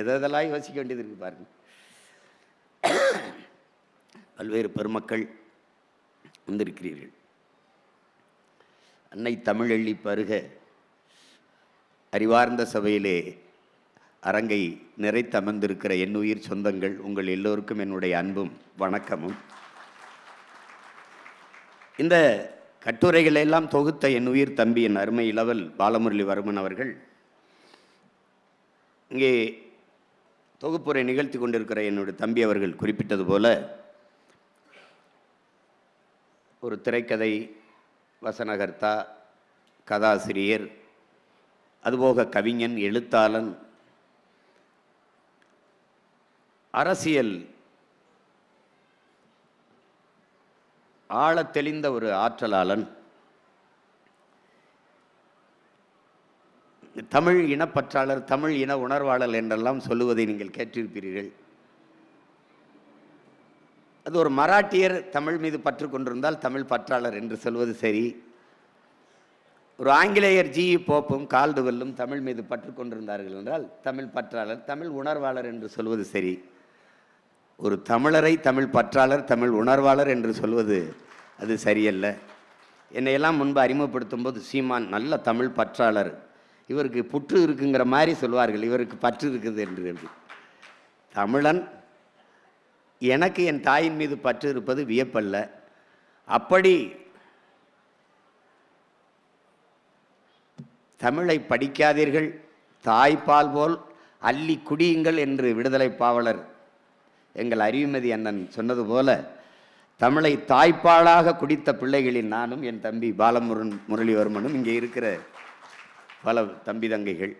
எதெல்லாம் யோசிக்க வேண்டியது இருக்கு பாருங்க. பல்வேறு பெருமக்கள் வந்திருக்கிறீர்கள். அன்னை தமிழெள்ளி பருக அறிவார்ந்த சபையிலே அரங்கை நிறைத்து அமர்ந்திருக்கிற என் உயிர் சொந்தங்கள் உங்கள் எல்லோருக்கும் என்னுடைய அன்பும் வணக்கமும். இந்த கட்டுரைகளெல்லாம் தொகுத்த என் உயிர் தம்பி என் அருமை இளவல் பாலமுரளி வர்மன் அவர்கள் இங்கே தொகுப்புரை நிகழ்த்தி கொண்டிருக்கிற என்னுடைய தம்பி அவர்கள் குறிப்பிட்டது போல ஒரு திரைக்கதை வசனகர்த்தா கதாசிரியர் அதுபோக கவிஞன் எழுத்தாளன் அரசியல் ஆழத்தெளிந்த ஒரு ஆற்றலாளன் தமிழ் இனப்பற்றாளர் தமிழ் இன உணர்வாளர் என்றெல்லாம் சொல்லுவதை நீங்கள் கேட்டிருப்பீர்கள் அது ஒரு மராட்டியர் தமிழ் மீது பற்று கொண்டிருந்தால் தமிழ் பற்றாளர் என்று சொல்வது சரி. ஒரு ஆங்கிலேயர் ஜி. போப்பும் கால்டுவெல்லும் தமிழ் மீது பற்று கொண்டிருந்தார்கள் என்றால் தமிழ் பற்றாளர் தமிழ் உணர்வாளர் என்று சொல்வது சரி. ஒரு தமிழரை தமிழ் பற்றாளர் தமிழ் உணர்வாளர் என்று சொல்வது அது சரியல்ல. என்னையெல்லாம் முன்பு அறிமுகப்படுத்தும் போது சீமான் நல்ல தமிழ் பற்றாளர் இவருக்கு புற்று இருக்குங்கிற மாதிரி சொல்வார்கள் இவருக்கு பற்று இருக்குது என்று என்று. தமிழன் எனக்கு என் தாயின் மீது பற்று இருப்பது வியப்பல்ல அப்படி தமிழை படிக்காதீர்கள் தாய்ப்பால் போல் அள்ளி குடியுங்கள் என்று விடுதலை பாவலர் எங்கள் அறிவுமதி அண்ணன் சொன்னது போல தமிழை தாய்ப்பாலாக குடித்த பிள்ளைகளின் நானும் என் தம்பி பாலமுருன் முரளிவர்மனும் இங்கே இருக்கிற பல தம்பி தங்கைகள்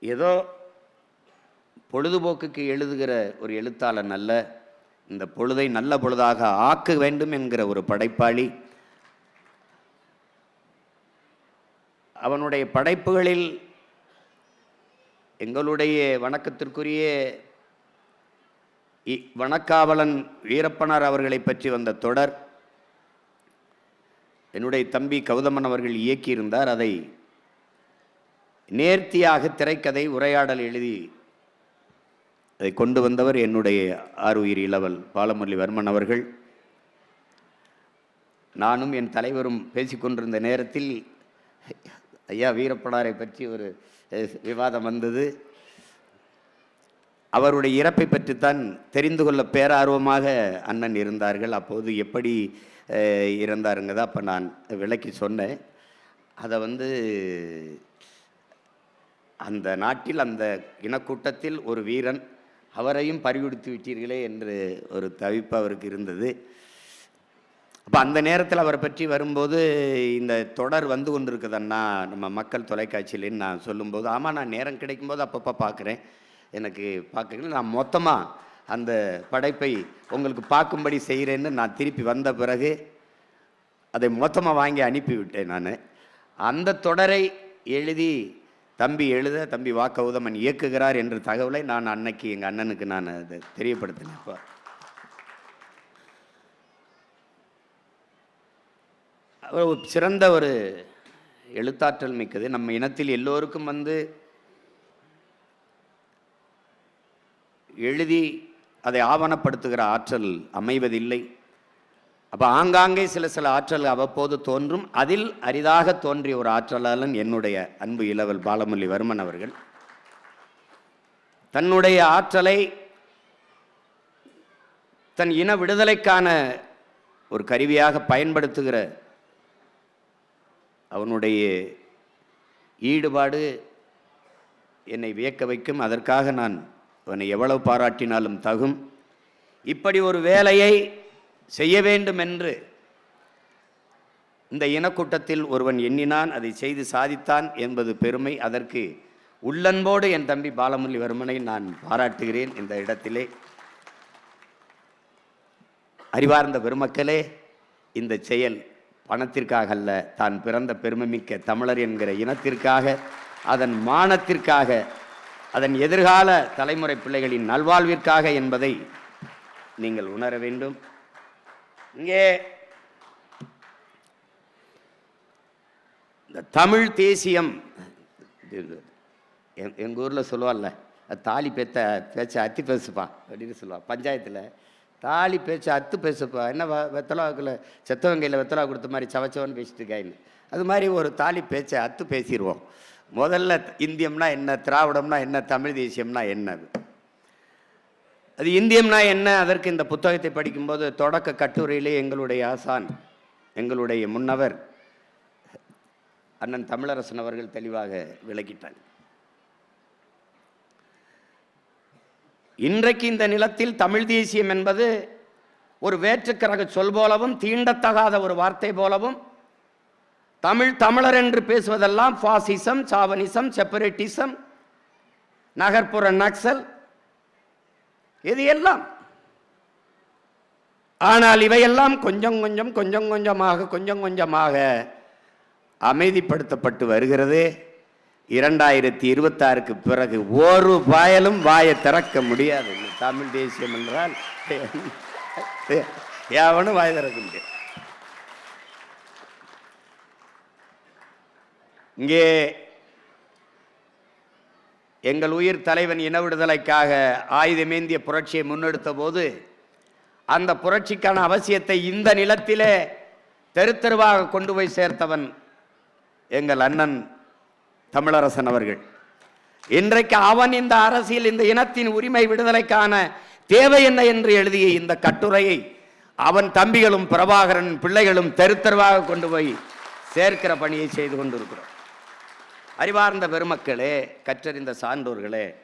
ஏதோ பொழுதுபோக்குக்கு எழுதுகிற ஒரு எழுத்தாளன் அல்ல. இந்த பொழுதை நல்ல பொழுதாக ஆக்க வேண்டும் என்கிற ஒரு படைப்பாளி. அவனுடைய படைப்புகளில் எங்களுடைய வணக்கத்திற்குரிய இ- வணக்காவலன் வீரப்பனார் அவர்களை பற்றி வந்த தொடர் என்னுடைய தம்பி கௌதமன் அவர்கள் இயக்கியிருந்தார். அதை நேர்த்தியாக திரைக்கதை உரையாடல் எழுதி அதை கொண்டு வந்தவர் என்னுடைய ஆறுயிர் இளவல் பாலமுரளிவர்மன் அவர்கள். நானும் என் தலைவரும் பேசிக்கொண்டிருந்த நேரத்தில் ஐயா வீரப்பனாரை பற்றி ஒரு விவாதம் வந்தது. அவருடைய இறப்பை பற்றித்தான் தெரிந்து கொள்ள பேரார்வமாக அண்ணன் இருந்தார்கள். அப்போது எப்படி இருந்தாருங்க தான் அப்போ நான் விளக்கி சொன்னேன். அதை வந்து அந்த நாட்டில் அந்த இனக்கூட்டத்தில் ஒரு வீரன் அவரையும் பறிகொடுத்து விட்டீர்களே என்று ஒரு தவிப்பு அவருக்கு இருந்தது. அப்போ அந்த நேரத்தில் அவரை பற்றி வரும்போது இந்த தொடர் வந்து கொண்டிருக்குதண்ணா நம்ம மக்கள் தொலைக்காட்சியிலேன்னு நான் சொல்லும்போது ஆமாம் நான் நேரம் கிடைக்கும்போது அப்பப்போ பார்க்குறேன். எனக்கு பார்க்குறேன் நான் மொத்தமாக அந்த படைப்பை உங்களுக்கு பார்க்கும்படி செய்கிறேன்னு நான் திருப்பி வந்த பிறகு அதை மொத்தமாக வாங்கி அனுப்பிவிட்டேன் நான். அந்த தொடரை எழுதி தம்பி எழுத தம்பி வாக்கவுதமன் இயக்குகிறார் என்ற தகவலை நான் அன்னைக்கு எங்கள் அண்ணனுக்கு நான் அதை தெரியப்படுத்தினேன் இப்போ. ஒரு சிறந்த ஒரு எழுத்தாற்றல் மிக்கது. நம்ம இனத்தில் எல்லோருக்கும் வந்து எழுதி அதை ஆவணப்படுத்துகிற ஆற்றல் அமைவதில்லை. அப்போ ஆங்காங்கே சில சில ஆற்றல் அவ்வப்போது தோன்றும். அதில் அரிதாக தோன்றிய ஒரு ஆற்றலாளன் என்னுடைய அன்பு இளவல் பாலமுரளி வர்மன் அவர்கள். தன்னுடைய ஆற்றலை தன் இன விடுதலைக்கான ஒரு கருவியாக பயன்படுத்துகிற அவனுடைய ஈடுபாடு என்னை வியக்க வைக்கும். அதற்காக நான் அவனை எவ்வளவு பாராட்டினாலும் தகும். இப்படி ஒரு வேலையை செய்ய வேண்டும் என்று இந்த இனக்கூட்டத்தில் ஒருவன் எண்ணினான் அதை செய்து சாதித்தான் என்பது பெருமை. அதற்கு உள்ளன்போடு என் தம்பி பாலமுரளி வர்மனை நான் பாராட்டுகிறேன் இந்த இடத்திலே. அறிவார்ந்த பெருமக்களே இந்த செயல் பணத்திற்காக அல்ல தான் பிறந்த பெருமைமிக்க தமிழர் என்கிற இனத்திற்காக அதன் மானத்திற்காக அதன் எதிர்கால தலைமுறை பிள்ளைகளின் நல்வாழ்விற்காக என்பதை நீங்கள் உணர வேண்டும். இங்கே இந்த தமிழ் தேசியம் எங்கள் ஊரில் சொல்லுவாள்ல தாலி பேத்த பேச்ச அத்தி பேசுப்பான் அப்படின்னு சொல்லுவாள் பஞ்சாயத்தில். தாலி பேச்ச அத்து பேசுப்பா என்ன வ வெத்தலா செத்தவங்கையில் வெத்தலா கொடுத்த மாதிரி சவச்சவன் பேசிட்டு இருக்காயின்னு. அது மாதிரி ஒரு தாலி பேச்சை அத்து பேசிடுவோம் முதல்ல இந்தியம்னா என்ன திராவிடம்னா என்ன தமிழ் தேசியம்னா என்ன அது அது இந்தியம்னா என்ன? அதற்கு இந்த புத்தகத்தை படிக்கும்போது தொடக்க கட்டுரையிலே எங்களுடைய ஆசான் எங்களுடைய முன்னவர் அண்ணன் தமிழரசன் அவர்கள் தெளிவாக விளக்கிட்டார். இன்றைக்கு இந்த நிலத்தில் தமிழ் தேசியம் என்பது ஒரு வேற்றுக்கரக சொல் போலவும் தீண்டத்தகாத ஒரு வார்த்தை போலவும் தமிழ் தமிழர் என்று பேசுவதெல்லாம் ஃபாசிசம் சாவனிசம் செப்பரேட்டிசம் நகர்ப்புற நக்சல் இது எல்லாம் ஆனால் இவையெல்லாம் கொஞ்சம் கொஞ்சம் கொஞ்சம் கொஞ்சமாக கொஞ்சம் கொஞ்சமாக அமைதிப்படுத்தப்பட்டு வருகிறது இரண்டாயிரத்தி இருபத்தாறுக்கு பிறகு ஒரு வாயலும் வாயை திறக்க முடியாது தமிழ் தேசியம் என்றால் எவனும் வாய் திறக்க முடியாது இங்கே எங்கள் உயிர் தலைவன் இன விடுதலைக்காக ஆயுதமேந்திய புரட்சியை முன்னெடுத்த போது அந்த புரட்சிக்கான அவசியத்தை இந்த நிலத்திலே தெரு தெருவாக கொண்டு போய் சேர்த்தவன் எங்கள் அண்ணன் தமிழரசன் அவர்கள். இன்றைக்கு அவன் இந்த அரசியல் இந்த இனத்தின் உரிமை விடுதலைக்கான தேவை என்ன என்று எழுதிய இந்த கட்டுரையை அவன் தம்பிகளும் பிரபாகரன் பிள்ளைகளும் தெரு தெருவாக கொண்டு போய் சேர்க்கிற பணியை செய்து கொண்டிருக்கிறோம். அறிவார்ந்த பெருமக்களே கற்றறிந்த சான்றோர்களே.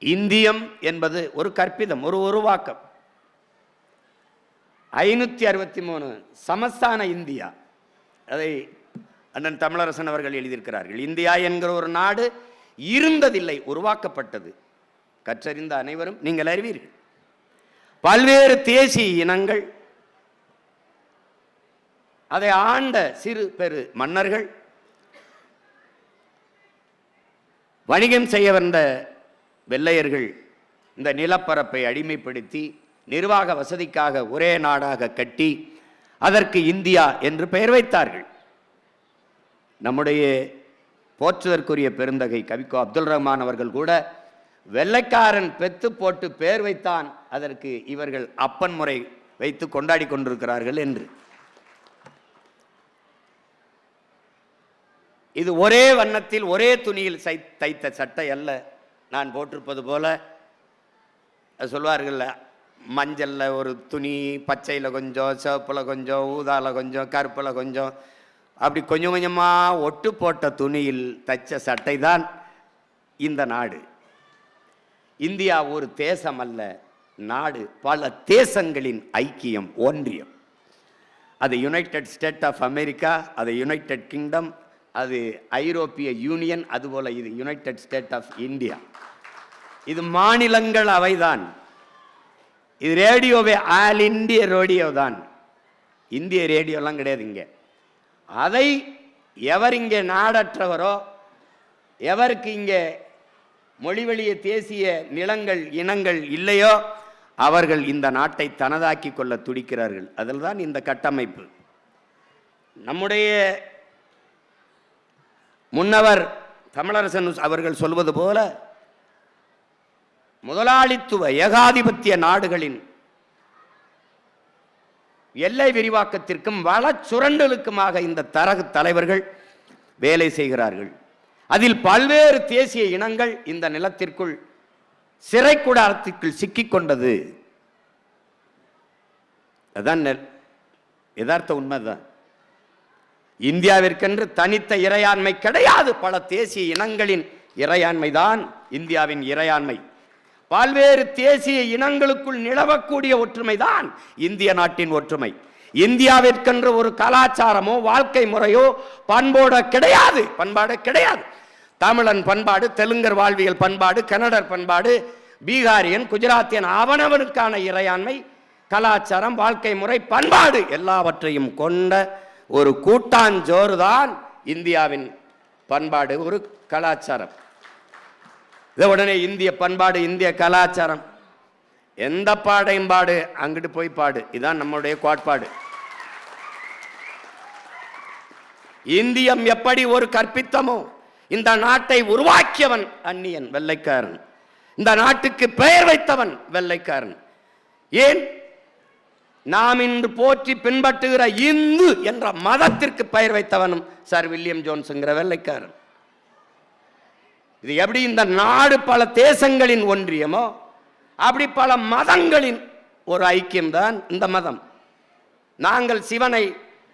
இந்தியம் என்பது ஒரு கற்பிதம் ஒரு உருவாக்கம். ஐநூற்றி அறுபத்தி மூணு சமஸ்தான இந்தியா. அதை அண்ணன் தமிழரசன் அவர்கள் எழுதியிருக்கிறார்கள். இந்தியா என்கிற ஒரு நாடு இருந்ததில்லை உருவாக்கப்பட்டது. கற்றறிந்த அனைவரும் நீங்கள் அறிவீர்கள். பல்வேறு தேசிய இனங்கள் அதை ஆண்ட சிறு பெரு மன்னர்கள் வணிகம் செய்ய வந்த வெள்ளையர்கள் இந்த நிலப்பரப்பை அடிமைப்படுத்தி நிர்வாக வசதிக்காக ஒரே நாடாக கட்டி அதற்கு இந்தியா என்று பெயர் வைத்தார்கள். நம்முடைய போற்றுதற்குரிய பெருந்தகை கவிக்கோ அப்துல் ரஹ்மான் அவர்கள் கூட வெள்ளைக்காரன் பெத்து போட்டு பெயர் வைத்தான் அதற்கு இவர்கள் அப்பன் முறை வைத்து கொண்டாடி கொண்டிருக்கிறார்கள் என்று. இது ஒரே வண்ணத்தில் ஒரே துணியில் சை தைத்த சட்டை அல்ல. நான் போட்டிருப்பது போல. சொல்வார்கள்ல மஞ்சளில் ஒரு துணி பச்சையில் கொஞ்சம் சிவப்பில் கொஞ்சம் ஊதாவில் கொஞ்சம் கருப்பில் கொஞ்சம். அப்படி கொஞ்சம் கொஞ்சமாக ஒட்டு போட்ட துணியில் தைச்ச சட்டை தான் இந்த நாடு. இந்தியா ஒரு தேசம் அல்ல நாடு பல தேசங்களின் ஐக்கியம் ஒன்றியம். அது யுனைடெட் ஸ்டேட் ஆஃப் அமெரிக்கா அது யுனைடெட் கிங்டம் அது ஐரோப்பிய யூனியன் அதுபோல் இது யுனைடெட் ஸ்டேட் ஆஃப் இந்தியா இது மாநிலங்கள் அவைதான். இது ரேடியோவே ஆல் இந்திய ரேடியோ தான். இந்திய ரேடியோலாம் கிடையாது இங்கே. அதை எவர் இங்கே நாடற்றவரோ எவருக்கு இங்கே மொழிவழிய தேசிய நிலங்கள் இனங்கள் இல்லையோ அவர்கள் இந்த நாட்டை தனதாக்கி கொள்ள துடிக்கிறார்கள். அதில் தான் இந்த கட்டமைப்பு. நம்முடைய முன்னவர் தமிழரசன் அவர்கள் சொல்வது போல முதலாளித்துவ ஏகாதிபத்திய நாடுகளின் எல்லை விரிவாக்கத்திற்கும் வள சுரண்டலுக்குமாக இந்த தரகு தலைவர்கள் வேலை செய்கிறார்கள். அதில் பல்வேறு தேசிய இனங்கள் இந்த நிலத்திற்குள் சிறை கூடாரத்திற்குள் சிக்கிக்கொண்டது அதான் யதார்த்த உண்மைதான். இந்தியாவிற்கென்று தனித்த இறையாண்மை கிடையாது. பல தேசிய இனங்களின் இறையாண்மைதான் இந்தியாவின் இறையாண்மை. பல்வேறு தேசிய இனங்களுக்குள் நிலவக்கூடிய ஒற்றுமைதான் இந்திய நாட்டின் ஒற்றுமை. இந்தியாவிற்கென்று ஒரு கலாச்சாரமோ வாழ்க்கை முறையோ பண்போட கிடையாது. பண்பாடு கிடையாது. தமிழன் பண்பாடு தெலுங்கர் வாழ்வியல் பண்பாடு கன்னடர் பண்பாடு பீகாரியன் குஜராத்தியன் அவனவனுக்கான இறையாண்மை கலாச்சாரம் வாழ்க்கை முறை பண்பாடு எல்லாவற்றையும் கொண்ட ஒரு கூட்டாஞ்சோறு தான் இந்தியாவின் பண்பாடு ஒரு கலாச்சாரம். இதை உடனே இந்திய பண்பாடு இந்திய கலாச்சாரம். எந்த பாடையும் பாடு அங்கிட்டு போய் பாடு. இதான் நம்மளுடைய கோட்பாடு. இந்தியம் எப்படி ஒரு கற்பித்தமோ இந்த நாட்டை உருவாக்கியவன் அந்நியன் வெள்ளைக்காரன். இந்த நாட்டுக்கு பெயர் வைத்தவன் வெள்ளைக்காரன். ஏன்? நாம் இன்று போற்றி பின்பற்றுகிற இந்து என்ற மதத்திற்கு பெயர் வைத்தவனும் சார் வில்லியம் ஜோன்ஸுங்கிற வெள்ளைக்காரன். இது எப்படி இந்த நாடு பல தேசங்களின் ஒன்றியமோ அப்படி பல மதங்களின் ஒரு ஐக்கியம்தான் இந்த மதம். நாங்கள் சிவனை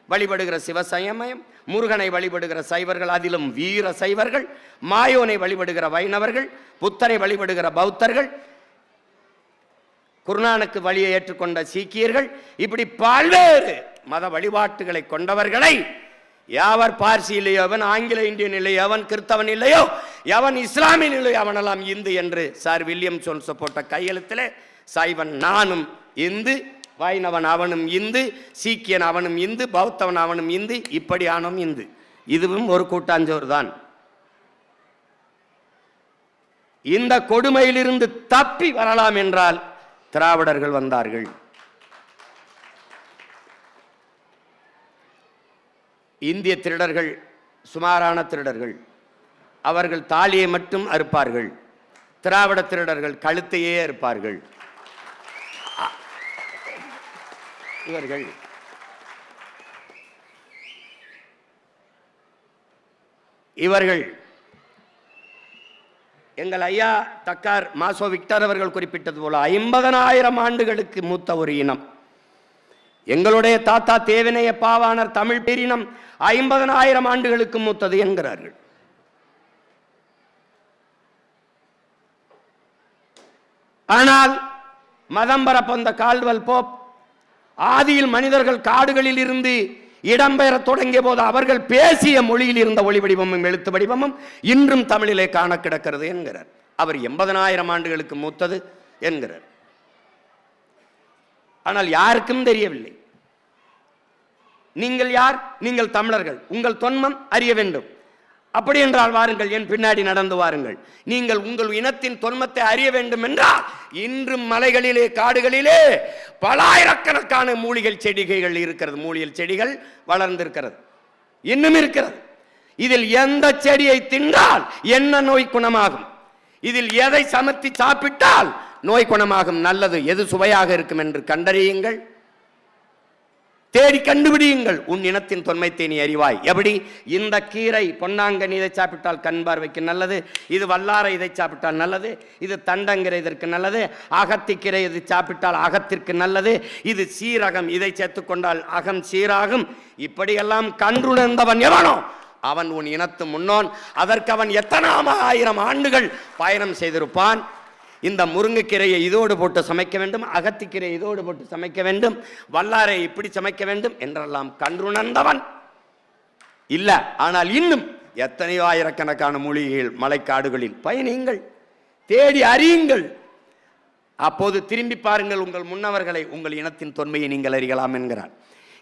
வழிபடுகிற சிவசயமயம் முருகனை வழிபடுகிற சைவர்கள் அதிலும் வீர சைவர்கள் மாயோனை வழிபடுகிற வைணவர்கள் புத்தரை வழிபடுகிற பௌத்தர்கள் குருநானுக்கு வழியை ஏற்றுக்கொண்ட சீக்கியர்கள் இப்படி பல்வேறு மத வழிபாட்டுகளை கொண்டவர்களை யாவர் பார்சி இல்லையோ அவன் ஆங்கில இந்தியன் இல்லையோ அவன் கிறிஸ்தவன் இல்லையோ எவன் இஸ்லாமியன் இல்லையோ அவனெல்லாம் இந்து என்று சார் வில்லியம் சோன்ஸ் போட்ட கையெழுத்திலே சைவன் நானும் இந்து வைணவன் அவனும் இந்து சீக்கியன் அவனும் இந்து பௌத்தவன் அவனும் இந்து இப்படி ஆனும் இந்து. இதுவும் ஒரு கூட்டாஞ்சோர் தான். இந்த கொடுமையிலிருந்து தப்பி வரலாம் என்றால் திராவிடர்கள் வந்தார்கள். இந்திய திருடர்கள் சுமாரான திருடர்கள் அவர்கள் தாலியை மட்டும் அறுப்பார்கள். திராவிட திருடர்கள் கழுத்தையே அறுப்பார்கள். இவர்கள் இவர்கள் எங்கள் ஐயா தக்கார் மாசோ விக்டர் அவர்கள் குறிப்பிட்டது போல ஐம்பதனாயிரம் ஆண்டுகளுக்கு மூத்த ஒரு இனம். எங்களுடைய தாத்தா தேவினைய பாவாணர் தமிழ் பேரினம் ஐம்பதனாயிரம் ஆண்டுகளுக்கு மூத்தது என்கிறார்கள். ஆனால் மதம்பர பொந்த கால்வல் போப் ஆதியில் மனிதர்கள் காடுகளில் இருந்து இடம்பெயரத் தொடங்கிய போது அவர்கள் பேசிய மொழியில் இருந்த ஒளி வடிவமும் எழுத்து வடிவமும் இன்றும் தமிழிலே காண கிடக்கிறது என்கிறார். அவர் எண்பதனாயிரம் ஆண்டுகளுக்கு மூத்தது என்கிறார். ஆனால் யாருக்கும் தெரியவில்லை. நீங்கள் யார்? நீங்கள் தமிழர்கள். உங்கள் தொன்மம் அறிய வேண்டும். அப்படி என்றால் வாருங்கள் என் பின்னாடி நடந்து வாருங்கள். நீங்கள் உங்கள் இனத்தின் தொன்மத்தை அறிய வேண்டும் என்றால் இன்றும் மலைகளிலே காடுகளிலே பலாயிரக்கணக்கான மூலிகை செடிகள் இருக்கிறது. மூலிகை செடிகள் வளர்ந்திருக்கிறது. இன்னும் இருக்கிறது. இதில் எந்த செடியை தின்றால் என்ன நோய் குணமாகும்? இதில் எதை சமர்த்தி சாப்பிட்டால் நோய் குணமாகும்? நல்லது. எது சுவையாக இருக்கும் என்று கண்டறியுங்கள். தேடி கண்டுபிடியுங்கள். உன் இனத்தின் தொன்மைத்தை நீ அறிவாய். எப்படி? இந்த கீரை பொன்னாங்கண்ணி இதை சாப்பிட்டால் கண் பார்வைக்கு நல்லது. இது வல்லாரை இதை சாப்பிட்டால் நல்லது. இது தண்டங்கிற இதற்கு நல்லது. அகத்திக்கீரை இதை சாப்பிட்டால் அகத்திற்கு நல்லது. இது சீரகம் இதை சேர்த்துக்கொண்டால் அகம் சீராகும். இப்படியெல்லாம் கன்றுணர்ந்தவன் எவனோ? அவன் உன் இனத்து முன்னோன். அதற்கு அவன் எத்தனாம ஆயிரம் ஆண்டுகள் பயணம் செய்திருப்பான்? இந்த முருங்கைக்கீரையை இதோடு போட்டு சமைக்க வேண்டும் அகத்திக்கீரை இதோடு போட்டு சமைக்க வேண்டும் வல்லாரை இப்படி சமைக்க வேண்டும் என்றெல்லாம் கன்றுணர்ந்தவன் இல்ல. ஆனால் இன்னும் எத்தனையோ ஆயிரக்கணக்கான மூலிகைகள் மலைக்காடுகளில் பயணியுங்கள் தேடி அறியுங்கள். அப்போது திரும்பி பாருங்கள் உங்கள் முன்னவர்களை உங்கள் இனத்தின் தொன்மையை நீங்கள் அறியலாம் என்கிறார்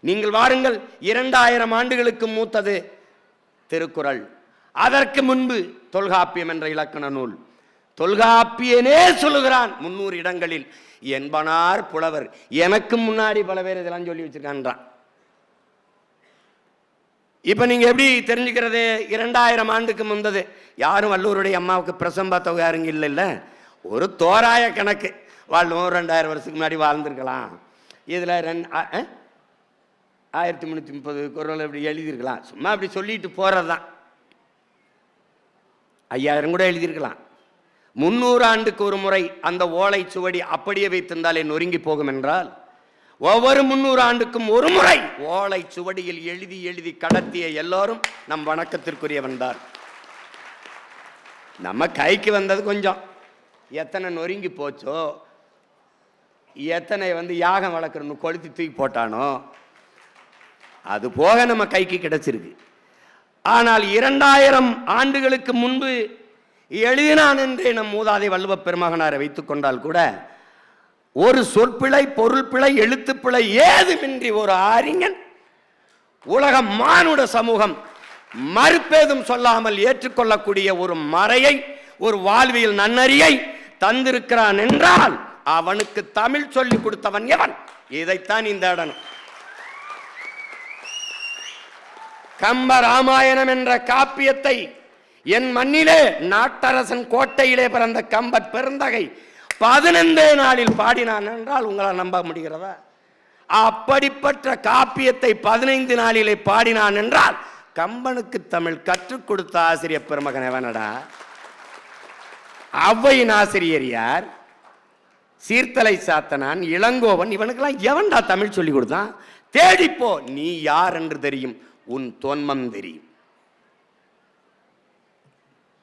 நீங்கள் வாருங்கள் இரண்டாயிரம் ஆண்டுகளுக்கு மூத்தது திருக்குறள். அதற்கு முன்பு தொல்காப்பியம் என்ற இலக்கண நூல். தொல்காப்பியனே சொல்லுகிறான் முன்னூறு இடங்களில். என்பனார் புலவர். எனக்கு முன்னாடி பல பேர் இதெல்லாம் சொல்லி வச்சிருக்கான்றான். இப்ப நீங்க எப்படி தெரிஞ்சுக்கிறது? இரண்டாயிரம் ஆண்டுக்கு முந்தது. யாரும் வல்லூருடைய அம்மாவுக்கு பிரசம்ப தொகை யாருங்க இல்லை இல்ல ஒரு தோராய கணக்கு. வாழ்வோம் ரெண்டாயிரம் வருஷத்துக்கு முன்னாடி வாழ்ந்திருக்கலாம். இதுல ரெண் ஆ- ஆ? ஆயிரத்தி முந்நூற்றி முப்பது குரல் இப்படி எழுதியிருக்கலாம். சும்மா அப்படி சொல்லிட்டு போகிறது தான் ஐயாயிரம் கூட எழுதியிருக்கலாம். முன்னூறு ஆண்டுக்கு ஒரு முறை அந்த ஓலை சுவடி அப்படியே வைத்திருந்தாலே நொறுங்கி போகும் என்றால் ஒவ்வொரு முன்னூறு ஆண்டுக்கும் ஒரு முறை ஓலை சுவடியில் எழுதி எழுதி கடத்திய எல்லோரும் நம் வணக்கத்திற்குரிய வந்தார். நம்ம கைக்கு வந்தது கொஞ்சம். எத்தனை நொறுங்கி போச்சோ எத்தனை வந்து யாகம் வளர்க்குறன்னு கொளுத்தி தூக்கி போட்டானோ அது போக நம்ம கைக்கு கிடைச்சிருக்கு. ஆனால் இரண்டாயிரம் ஆண்டுகளுக்கு முன்பு எழுதினான் என்றே நம் மூதாதை வள்ளுவ பெருமகனாரை வைத்துக் கொண்டால் கூட ஒரு சொற்பிழை பொருள் பிழை எழுத்து பிழை ஏதுமின்றி ஒரு அறிஞன் உலக மானுட சமூகம் மறுப்பேதும் சொல்லாமல் ஏற்றுக்கொள்ளக்கூடிய ஒரு மறையை ஒரு வாழ்வியல் நன்னறியை தந்திருக்கிறான் என்றால் அவனுக்கு தமிழ் சொல்லி கொடுத்தவன் எவன்? இதைத்தான் இந்த இடம் கம்ப ராமாயணம் என்ற காப்பியத்தை என் மண்ணிலே நாட்டரசன் கோட்டையிலே பிறந்த கம்பர் பெருந்தகை பதினைந்தே நாளில் பாடினான் என்றால் உங்களால் நம்ப முடிகிறதா? அப்படிப்பட்ட காப்பியத்தை பதினைந்து நாளிலே பாடினான் என்றால் கம்பனுக்கு தமிழ் கற்றுக் கொடுத்த ஆசிரியர் பெருமகன் எவனடா? அவ்வையின் ஆசிரியர் யார்? சீர்தலை சாத்தனான் இளங்கோவன் இவனுக்கெல்லாம் எவன்டா தமிழ் சொல்லி கொடுத்தான்? தேடிப்போ நீ யார் என்று தெரியும் உன் தொன்மம் தெரியும்.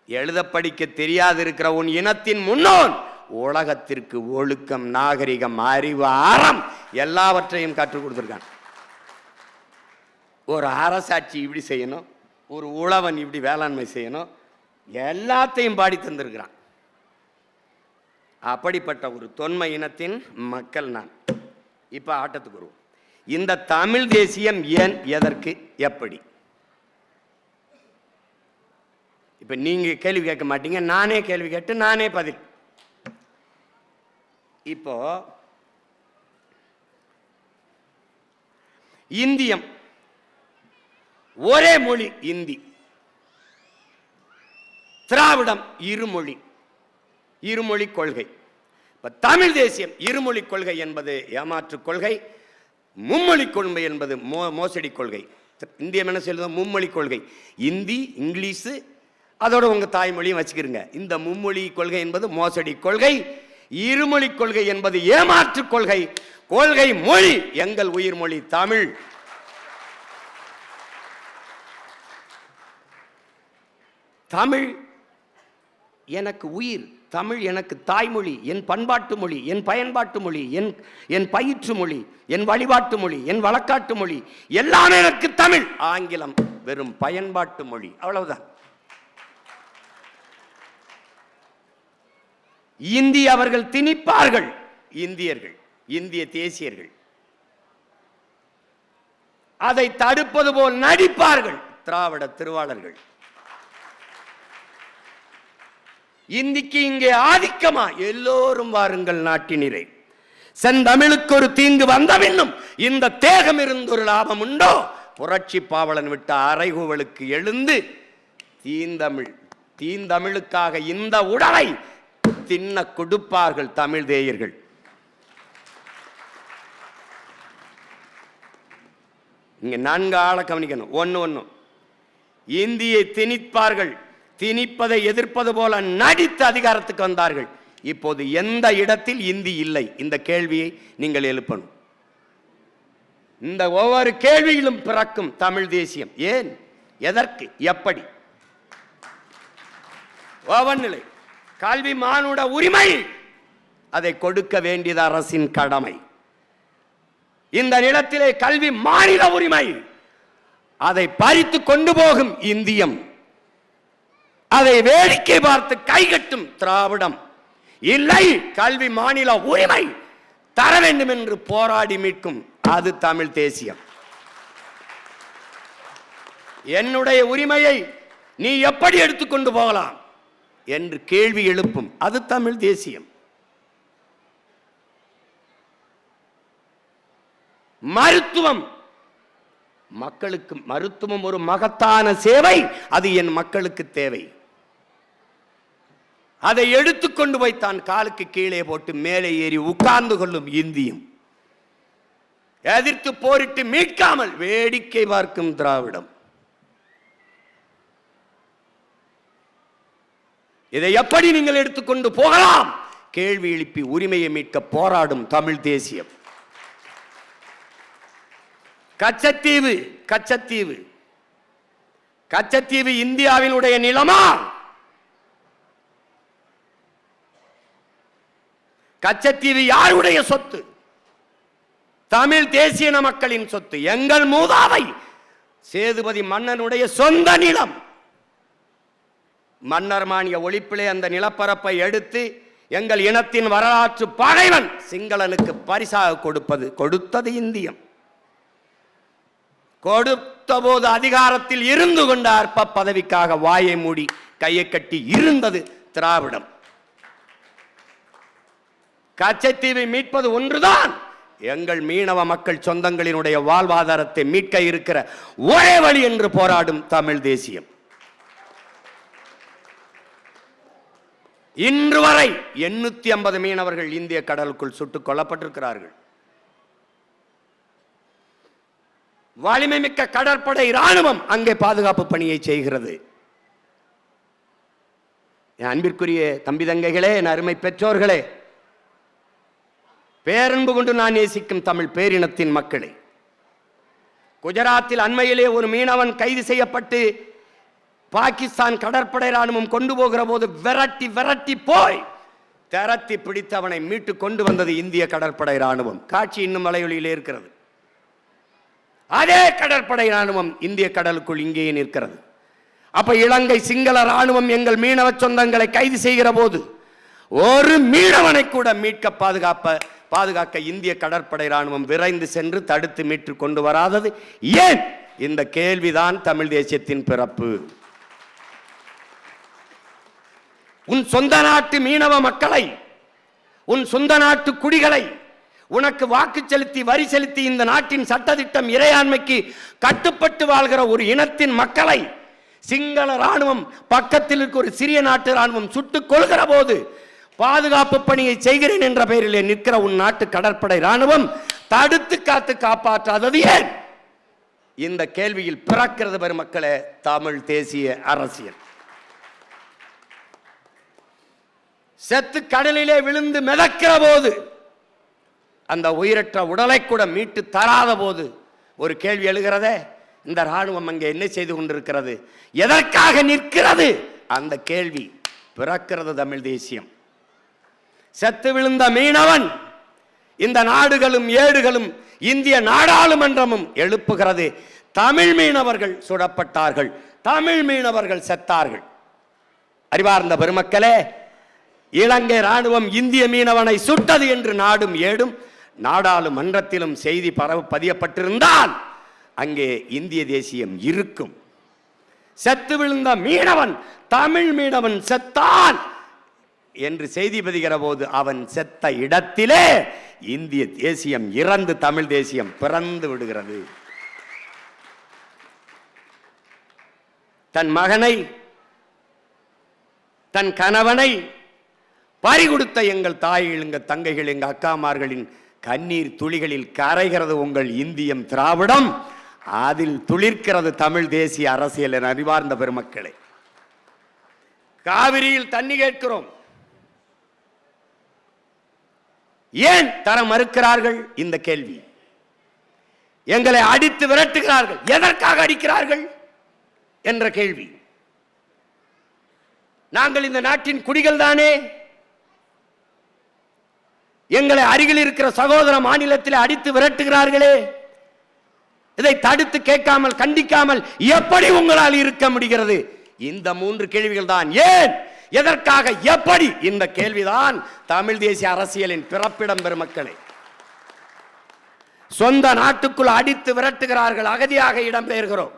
எழுத படிக்க தெரியாது இருக்கிற உன் இனத்தின் முன்னோன் உலகத்திற்கு ஒழுக்கம் நாகரிகம் அறிவு அறம் எல்லாவற்றையும் கற்றுக் கொடுத்துருக்கான். ஒரு அரசாட்சி இப்படி செய்யணும் ஒரு உழவன் இப்படி வேளாண்மை செய்யணும் எல்லாத்தையும் பாடி தந்திருக்கிறான். அப்படிப்பட்ட ஒரு தொன்மை இனத்தின் மக்கள் நான். இப்போ ஆட்டத்துக்கு வருவோம். இந்த தமிழ் தேசியம் ஏன் எதற்கு எப்படி? இப்போ நீங்கள் கேள்வி கேட்க மாட்டீங்க நானே கேள்வி கேட்டு நானே பதில். இப்போ இந்தியம். ஒரே மொழி இந்தி. திராவிடம் இருமொழி. இருமொழி கொள்கை. இப்போ தமிழ் தேசியம் இருமொழி கொள்கை என்பது ஏமாற்று கொள்கை மும்மொழி கொள்கை என்பது மோ மோசடி கொள்கை. இந்தியம் என்ன சொல்லுது மும்மொழி கொள்கை. இந்தி இங்கிலீஷு அதோட உங்கள் தாய்மொழியும் வச்சுக்கிறங்க இந்த மும்மொழி கொள்கை என்பது மோசடி கொள்கை இருமொழி கொள்கை என்பது ஏமாற்று கொள்கை கொள்கை மொழி எங்கள் உயிர் மொழி தமிழ். தமிழ் எனக்கு உயிர் தமிழ் எனக்கு தாய்மொழி என் பண்பாட்டு மொழி என் பயன்பாட்டு மொழி என் என் பயிற்று மொழி என் வழிபாட்டு மொழி என் வழக்காட்டு மொழி எல்லாமே எனக்கு தமிழ். ஆங்கிலம் வெறும் பயன்பாட்டு மொழி அவ்வளவுதான். இந்தி அவர்கள் திணிப்பார்கள். இந்தியர்கள் இந்திய தேசியர்கள். அதை தடுப்பது போல் நடிப்பார்கள் திராவிட திருவாளர்கள். இந்திக்கு இங்கே ஆதிக்கமா? எல்லோரும் வாருங்கள் நாட்டினிரை செந்தமிழுக்கு ஒரு தீங்கு வந்தவின்னும் இந்த தேகம் இருந்தொரு லாபம் உண்டோ? புரட்சி பாவலன் விட்ட அறைகூவலுக்கு எழுந்து தீந்தமிழ் தீந்தமிழுக்காக இந்த உடலை தின்ன கொடுப்பார்கள் தமிழ் தேயர்கள். இங்க நான்கு ஆளை கவனிக்கணும். ஒன்று ஒன்று இந்தியை திணிப்பார்கள். திணிப்பதை எதிர்ப்பது போல நடித்து அதிகாரத்துக்கு வந்தார்கள். இப்போது எந்த இடத்தில் இந்தி இல்லை? இந்த கேள்வியை நீங்கள் எழுப்பணும். இந்த ஒவ்வொரு கேள்வியிலும் பிறக்கும் தமிழ் தேசியம். ஏன்? எதற்கு? எப்படி? ஒவ்வொன்றிலை கல்வி மானுட உரிமை. அதை கொடுக்க வேண்டியது அரசின் கடமை. இந்த நிலத்திலே கல்வி மாநில உரிமை. அதை பறித்து கொண்டு போகும் இந்தியம். அதை வேடிக்கை பார்த்து கைகட்டும் திராவிடம். இல்லை கல்வி மாநில உரிமை தர வேண்டும் என்று போராடி மீட்கும். அது தமிழ் தேசியம். என்னுடைய உரிமையை நீ எப்படி எடுத்துக்கொண்டு போகலாம்? என்று கேள்வி எழுப்பும். அது தமிழ் தேசியம். மருத்துவம். மக்களுக்கு மருத்துவம் ஒரு மகத்தான சேவை. அது என் மக்களுக்கு தேவை. அதை எடுத்துக்கொண்டு போய் தான் காலுக்கு கீழே போட்டு மேலே ஏறி உட்கார்ந்து கொள்ளும் இந்தியும். எதிர்த்து போரிட்டு மீட்காமல் வேடிக்கை பார்க்கும் திராவிடம். இதை எப்படி நீங்கள் எடுத்துக்கொண்டு போகலாம்? கேள்வி எழுப்பி உரிமையை மீட்க போராடும் தமிழ் தேசியம். கச்சத்தீவு கச்சத்தீவு. கச்சத்தீவு இந்தியாவினுடைய நிலமா? கச்சத்தீவு யாருடைய சொத்து? தமிழ் தேசியன மக்களின் சொத்து. எங்கள் மூதாவை சேதுபதி மன்னனுடைய சொந்த நிலம். மன்னர் மானிய ஒழிப்பிலே அந்த நிலப்பரப்பை எடுத்து எங்கள் இனத்தின் வரலாற்று பகைவன் சிங்களனுக்கு பரிசாக கொடுப்பது கொடுத்தது இந்தியம். கொடுத்த போது அதிகாரத்தில் இருந்து கொண்ட அற்ப பதவிக்காக வாயை மூடி கையை கட்டி இருந்தது திராவிடம். கச்சத்தீவை மீட்பது ஒன்றுதான். எங்கள் மீனவ மக்கள் சொந்தங்களினுடைய வாழ்வாதாரத்தை மீட்க இருக்கிற ஒரே வழி என்று போராடும் தமிழ் தேசியம். இன்று வரை எண்ணூத்தி ஐம்பது மீனவர்கள் இந்திய கடலுக்குள் சுட்டுக் கொல்லப்பட்டிருக்கிறார்கள். வலிமை மிக்க கடற்படை இராணுவம் அங்கே பாதுகாப்பு பணியை செய்கிறது. என் அன்பிற்குரிய தம்பி தங்கைகளே என் அருமை பெற்றோர்களே பேரன்பு கொண்டு நான் நேசிக்கும் தமிழ் பேரினத்தின் மக்களே குஜராத்தில் அண்மையிலே ஒரு மீனவன் கைது செய்யப்பட்டு பாகிஸ்தான் கடற்படை ராணுவம் கொண்டு போகிற போது விரட்டி விரட்டி போய் திரட்டி பிடித்து அவனை மீட்டு கொண்டு வந்தது இந்திய கடற்படை ராணுவம். காட்சி இன்னும் மலையொலியிலே இருக்கிறது. அதே கடற்படை ராணுவம் இந்திய கடலுக்குள் இங்கேயே நிற்கிறது. அப்ப இலங்கை சிங்கள ராணுவம் எங்கள் மீனவ சொந்தங்களை கைது செய்கிற போது ஒரு மீனவனை கூட மீட்க பாதுகாப்ப பாதுகாக்க இந்திய கடற்படை ராணுவம் விரைந்து சென்று தடுத்து மீட்டு கொண்டு வராதது. ஏன்? இந்த கேள்விதான் தமிழ் தேசியத்தின் பிறப்பு. உன் சொந்த நாட்டு மீனவ மக்களை உன் சொந்த நாட்டு குடிகளை உனக்கு வாக்கு செலுத்தி வரி செலுத்தி இந்த நாட்டின் சட்டதிட்டம் இறையாண்மைக்கு கட்டுப்பட்டு வாழ்கிற ஒரு இனத்தின் மக்களை சிங்கள ராணுவம் பக்கத்தில் இருக்க ஒரு சிறிய நாட்டு ராணுவம் சுட்டுக் கொள்கிற போது பாதுகாப்பு பணியை செய்கிறேன் என்ற பெயரிலே நிற்கிற உன் நாட்டு கடற்படை ராணுவம் தடுத்து காத்து காப்பாற்றாதது ஏன்? இந்த கேள்வியில் பிறக்கிறது பெருமக்களே தமிழ் தேசிய அரசியல். செத்து கடலிலே விழுந்து மிதக்கிற போது அந்த உயிரற்ற உடலை கூட மீட்டு தராத போது ஒரு கேள்வி எழுகிறதே இந்த ராணுவம் அங்கே என்ன செய்து கொண்டிருக்கிறது? எதற்காக நிற்கிறது? அந்த கேள்வி பிறக்கிறது தமிழ் தேசியம். செத்து விழுந்த மீனவன் இந்த நாடுகளும் ஏடுகளும் இந்திய நாடாளுமன்றமும் எழுப்புகிறது. தமிழ் மீனவர்கள் சுடப்பட்டார்கள். தமிழ் மீனவர்கள் செத்தார்கள். அறிவார்ந்த பெருமக்களே இலங்கை ராணுவம் இந்திய மீனவனை சுட்டது என்று நாடும் ஏடும் நாடாளுமன்றத்திலும் செய்தி பரவ பதியப்பட்டிருந்தால் அங்கே இந்திய தேசியம் இருக்கும். செத்து விழுந்த மீனவன் தமிழ் மீனவன் செத்தான் என்று செய்தி பதிகிற போது அவன் செத்த இடத்திலே இந்திய தேசியம் இறந்து தமிழ் தேசியம் பிறந்து விடுகிறது. தன் மகனை தன் கணவனை பறி கொடுத்த எங்கள் தாய்கள் எங்கள் தங்கைகள் எங்கள் அக்காமார்களின் கண்ணீர் துளிகளில் கரைகிறது உங்கள் இந்தியம் திராவிடம். அதில் துளிர்க்கிறது தமிழ் தேசிய அரசியல் என அறிவார்ந்த பெருமக்களே. காவிரியில் தண்ணி கேட்கிறோம். ஏன் தர மறுக்கிறார்கள்? இந்த கேள்வி. எங்களை அடித்து விரட்டுகிறார்கள். எதற்காக அடிக்கிறார்கள்? என்ற கேள்வி. நாங்கள் இந்த நாட்டின் குடிகள் தானே? எங்களை அருகில் இருக்கிற சகோதர மாநிலத்தில் அடித்து விரட்டுகிறார்களே. இதை தடுத்து கேட்காமல் கண்டிக்காமல் எப்படி உங்களால் இருக்க முடிகிறது? இந்த மூன்று கேள்விகள் தான். ஏன்? எதற்காக? எப்படி? இந்த கேள்விதான் தமிழ் தேசிய அரசியலின் பிறப்பிடம் பெருமக்களே. சொந்த நாட்டுக்குள் அடித்து விரட்டுகிறார்கள் அகதியாக இடம்பெயர்கிறோம்.